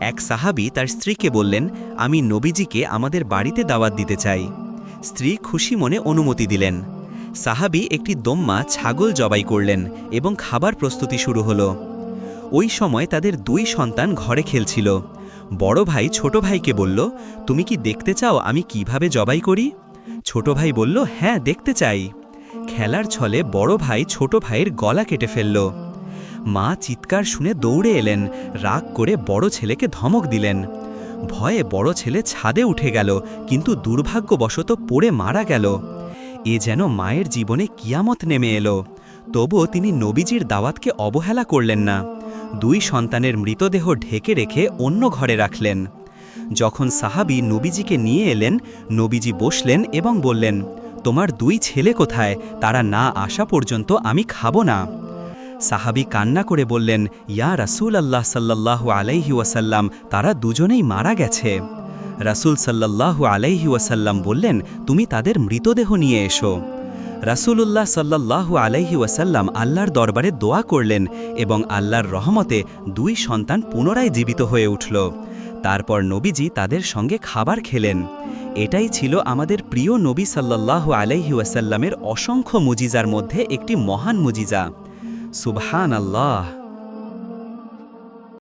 এক সাহাবী তার স্ত্রীকে বললেন, আমি নবীজিকে আমাদের বাড়িতে দাওয়াত দিতে চাই। স্ত্রী খুশি মনে অনুমতি দিলেন। সাহাবী একটি দম্মা ছাগল জবাই করলেন এবং খাবার প্রস্তুতি শুরু হলো। ওই সময় তাদের দুই সন্তান ঘরে খেলছিল। বড় ভাই ছোট ভাইকে বলল, তুমি কি দেখতে চাও আমি কীভাবে জবাই করি? ছোট ভাই বলল হ্যাঁ দেখতে চাই। খেলার ছলে বড় ভাই ছোট ভাইয়ের গলা কেটে ফেলল। মা চিৎকার শুনে দৌড়ে এলেন, রাগ করে বড় ছেলেকে ধমক দিলেন। ভয়ে বড় ছেলে ছাদে উঠে গেল, কিন্তু দুর্ভাগ্যবশত পড়ে মারা গেল। এ যেন মায়ের জীবনে কিয়ামত নেমে এলো। তবুও তিনি নবীজির দাওয়াতকে অবহেলা করলেন না। দুই সন্তানের মৃতদেহ ঢেকে রেখে অন্য ঘরে রাখলেন। যখন সাহাবী নবীজিকে নিয়ে এলেন, নবীজি বসলেন এবং বললেন, তোমার দুই ছেলে কোথায়? তারা না আসা পর্যন্ত আমি খাব না। সাহাবী কান্না করে বললেন, ইয়া রাসূল আল্লাহ সাল্লাল্লাহু আলাইহি ওয়াসাল্লাম, তারা দুজনেই মারা গেছে। রাসূল সাল্লাল্লাহু আলাইহি ওয়াসাল্লাম বললেন, তুমি তাদের মৃতদেহ নিয়ে এসো। রাসূলুল্লাহ সাল্লাল্লাহু আলাইহি ওয়াসাল্লাম আল্লাহর দরবারে দোয়া করলেন এবং আল্লাহর রহমতে দুই সন্তান পুনরায় জীবিত হয়ে উঠল। তারপর নবীজি তাদের সঙ্গে খাবার খেলেন। এটাই ছিল আমাদের প্রিয় নবী সাল্লাল্লাহু আলাইহি ওয়াসাল্লামের অসংখ্য মুজিজার মধ্যে একটি মহান মুজিজা। সুবহান আল্লাহ